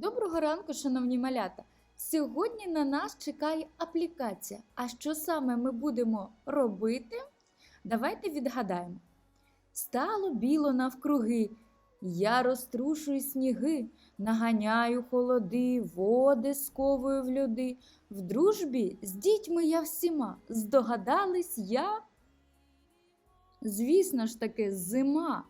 Доброго ранку, шановні малята! Сьогодні на нас чекає аплікація. А що саме ми будемо робити? Давайте відгадаємо. Стало біло навкруги, я розтрушую сніги, наганяю холоди, води сковую в льоди. В дружбі з дітьми я всіма. Здогадались я? Звісно ж таки, зима.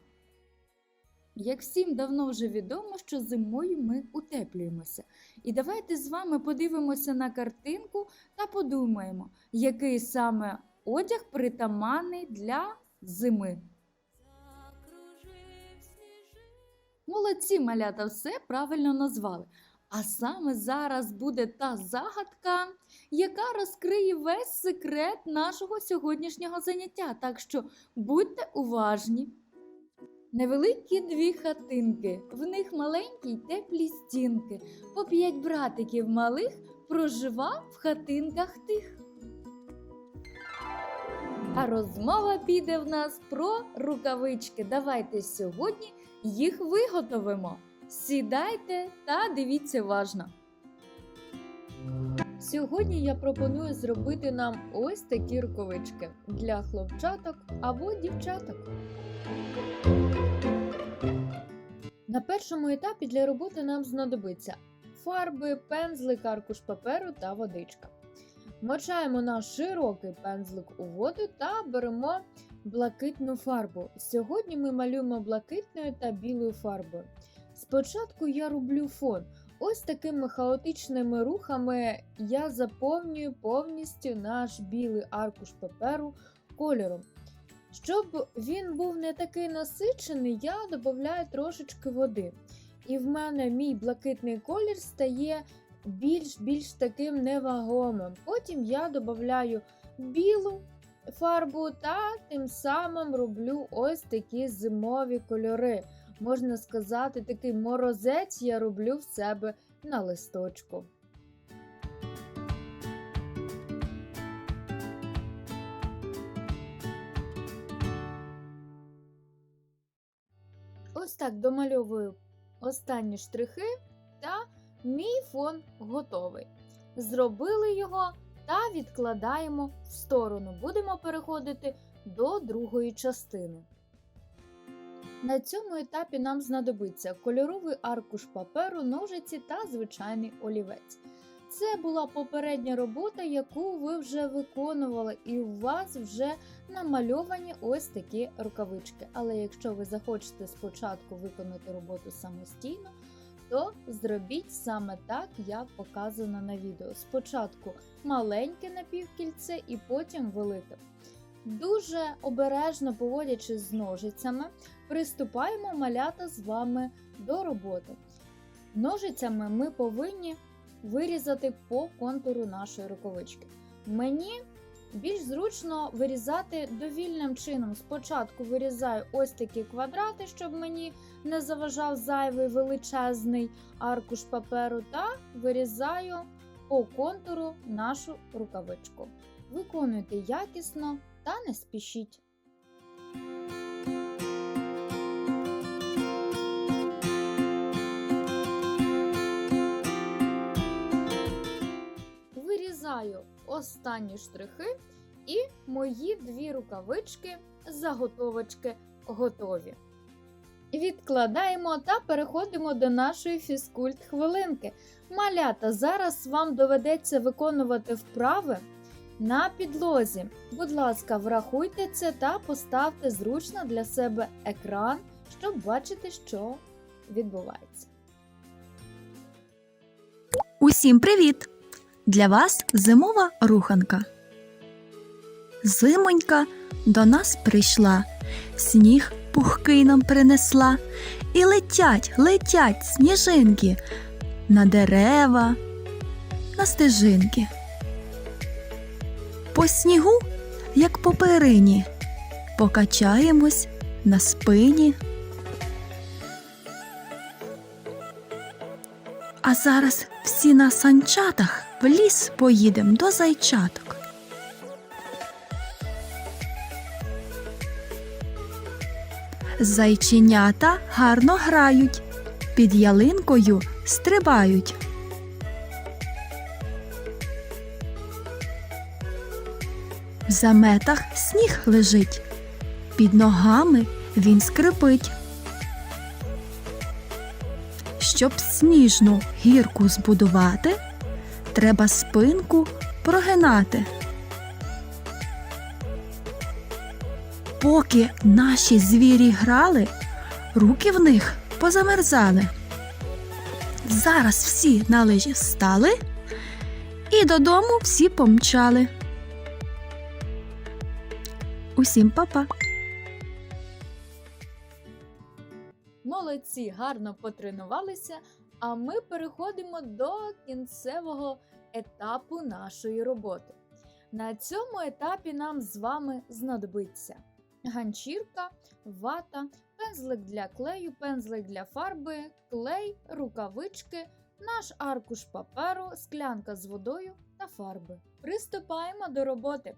Як всім давно вже відомо, що зимою ми утеплюємося. І давайте з вами подивимося на картинку та подумаємо, який саме одяг притаманний для зими. Молодці, малята, все правильно назвали. А саме зараз буде та загадка, яка розкриє весь секрет нашого сьогоднішнього заняття. Так що будьте уважні. Невеликі дві хатинки, в них маленькі й теплі стінки. По п'ять братиків малих прожива в хатинках тих. А розмова піде в нас про рукавички. Давайте сьогодні їх виготовимо. Сідайте та дивіться уважно. Сьогодні я пропоную зробити нам ось такі рукавички для хлопчаток або дівчаток. На першому етапі для роботи нам знадобиться фарби, пензлик, аркуш паперу та водичка. Мочаємо наш широкий пензлик у воду та беремо блакитну фарбу. Сьогодні ми малюємо блакитною та білою фарбою. Спочатку я роблю фон. Ось такими хаотичними рухами я заповнюю повністю наш білий аркуш паперу кольором. Щоб він був не такий насичений, я додаю трошечки води. І в мене мій блакитний колір стає більш-більш таким невагомим. Потім я додаю білу фарбу та тим самим роблю ось такі зимові кольори. Можна сказати, такий морозець я роблю в себе на листочку. Так домальовую останні штрихи, та мій фон готовий. Зробили його та відкладаємо в сторону. Будемо переходити до другої частини. На цьому етапі нам знадобиться кольоровий аркуш паперу, ножиці та звичайний олівець. Це була попередня робота, яку ви вже виконували, і у вас вже намальовані ось такі рукавички. Але якщо ви захочете спочатку виконати роботу самостійно, то зробіть саме так, як показано на відео. Спочатку маленьке напівкільце і потім велике. Дуже обережно поводячись з ножицями, приступаємо малята з вами до роботи. Ножицями ми повинні вирізати по контуру нашої рукавички. Мені більш зручно вирізати довільним чином. Спочатку вирізаю ось такі квадрати, щоб мені не заважав зайвий величезний аркуш паперу, та вирізаю по контуру нашу рукавичку. Виконуйте якісно та не спішіть. Вирізаю останні штрихи, і мої дві рукавички заготовочки готові. Відкладаємо та переходимо до нашої фізкульт хвилинки. Малята, зараз вам доведеться виконувати вправи на підлозі. Будь ласка, врахуйте це та поставте зручно для себе екран, щоб бачити, що відбувається. Усім привіт! Для вас зимова руханка. Зимонька до нас прийшла, сніг пухкий нам принесла, і летять, летять сніжинки на дерева, на стежинки. По снігу, як по перині, покачаємось на спині. А зараз всі на санчатах в ліс поїдем до зайчаток. Зайченята гарно грають, під ялинкою стрибають. В заметах сніг лежить, під ногами він скрипить. Щоб сніжну гірку збудувати, треба спинку прогинати. Поки наші звірі грали, руки в них позамерзали. Зараз всі на лижі встали і додому всі помчали. Усім па-па! Молодці, гарно потренувалися, а ми переходимо до кінцевого етапу нашої роботи. На цьому етапі нам з вами знадобиться ганчірка, вата, пензлик для клею, пензлик для фарби, клей, рукавички, наш аркуш паперу, склянка з водою та фарби. Приступаємо до роботи.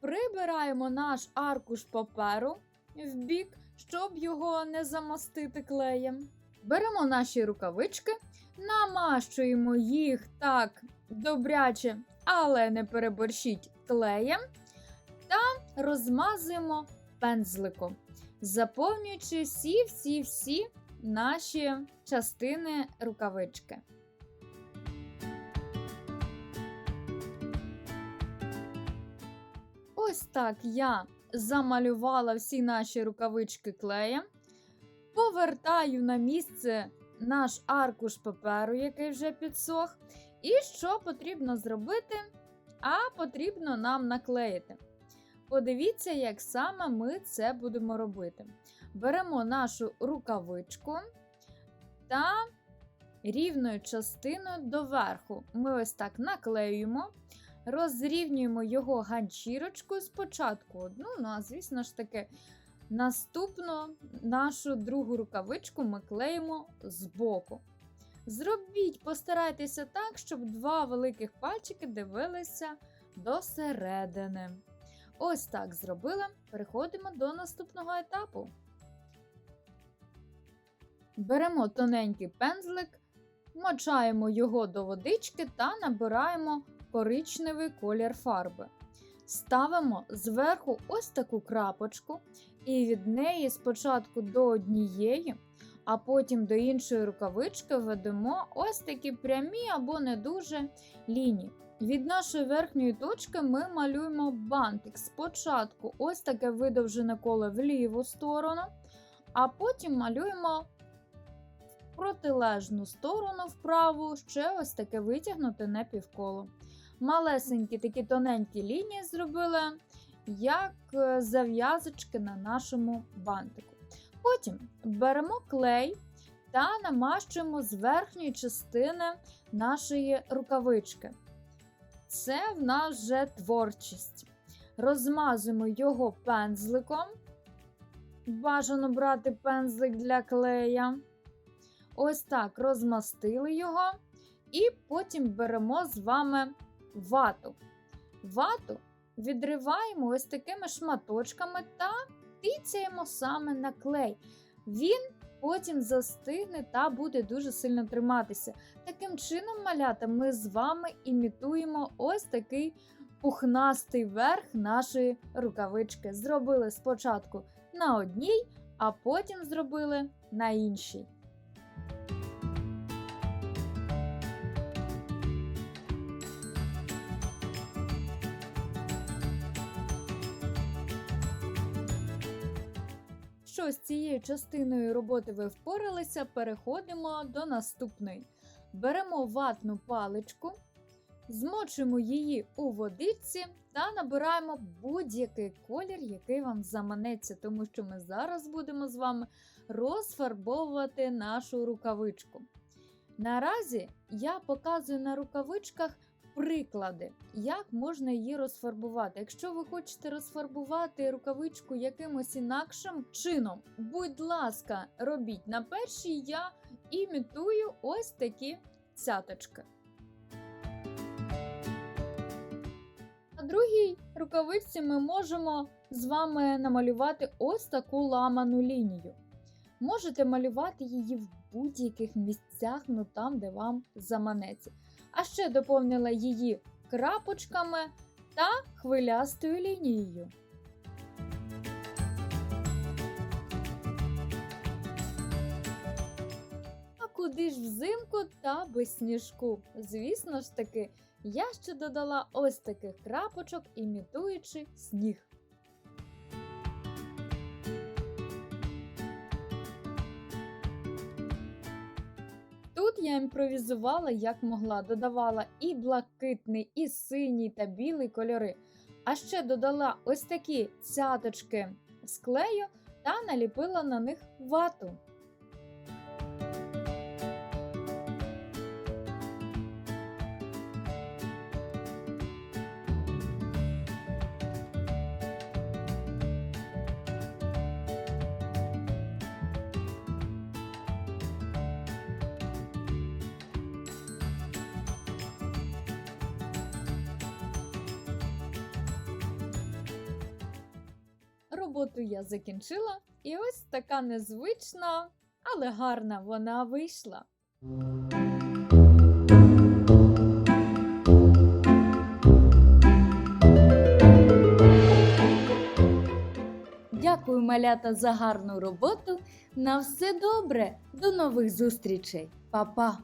Прибираємо наш аркуш паперу в бік, щоб його не замастити клеєм. Беремо наші рукавички, намащуємо їх так добряче, але не переборщіть клеєм, та розмазуємо пензликом, заповнюючи всі-всі-всі наші частини рукавички. Ось так я замалювала всі наші рукавички клеєм. Повертаю на місце наш аркуш паперу, який вже підсох. І що потрібно зробити? А потрібно нам наклеїти. Подивіться, як саме ми це будемо робити. Беремо нашу рукавичку та рівною частиною доверху ми ось так наклеюємо, розрівнюємо його ганчірочкою спочатку одну, ну а звісно ж таки, наступну нашу другу рукавичку ми клеїмо збоку. Зробіть, постарайтеся так, щоб два великих пальчики дивилися до середини. Ось так зробили. Переходимо до наступного етапу. Беремо тоненький пензлик, мочаємо його до водички та набираємо коричневий колір фарби. Ставимо зверху ось таку крапочку, і від неї спочатку до однієї, а потім до іншої рукавички ведемо ось такі прямі або не дуже лінії. Від нашої верхньої точки ми малюємо бантик. Спочатку ось таке видовжене коло в ліву сторону, а потім малюємо протилежну сторону вправу ще ось таке витягнуте напівколо. Малесенькі такі тоненькі лінії зробили, як е, зав'язочки на нашому бантику. Потім беремо клей та намащуємо з верхньої частини нашої рукавички. Це в нас вже творчість. Розмазуємо його пензликом. Бажано брати пензлик для клея. Ось так розмастили його. І потім беремо з вами вату. Вату відриваємо ось такими шматочками та тицяємо саме на клей. Він потім застигне та буде дуже сильно триматися. Таким чином, малята, ми з вами імітуємо ось такий пухнастий верх нашої рукавички. Зробили спочатку на одній, а потім зробили на іншій. Що з цією частиною роботи ви впоралися, переходимо до наступної. Беремо ватну паличку, змочуємо її у водичці та набираємо будь-який колір, який вам заманеться, тому що ми зараз будемо з вами розфарбовувати нашу рукавичку. Наразі я показую на рукавичках приклади, як можна її розфарбувати. Якщо ви хочете розфарбувати рукавичку якимось інакшим чином, будь ласка, робіть на першій я імітую ось такі цяточки. На другій рукавичці ми можемо з вами намалювати ось таку ламану лінію. Можете малювати її в будь-яких місцях, ну там, де вам заманеться. А ще доповнила її крапочками та хвилястою лінією. А куди ж взимку та без сніжку? Звісно ж таки, я ще додала ось таких крапочок, імітуючи сніг. Тут я імпровізувала як могла, додавала і блакитний, і синій та білий кольори. А ще додала ось такі цяточки з клею та наліпила на них вату. Роботу я закінчила, і ось така незвична, але гарна вона вийшла. Дякую, малята, за гарну роботу. На все добре. До нових зустрічей. Па-па!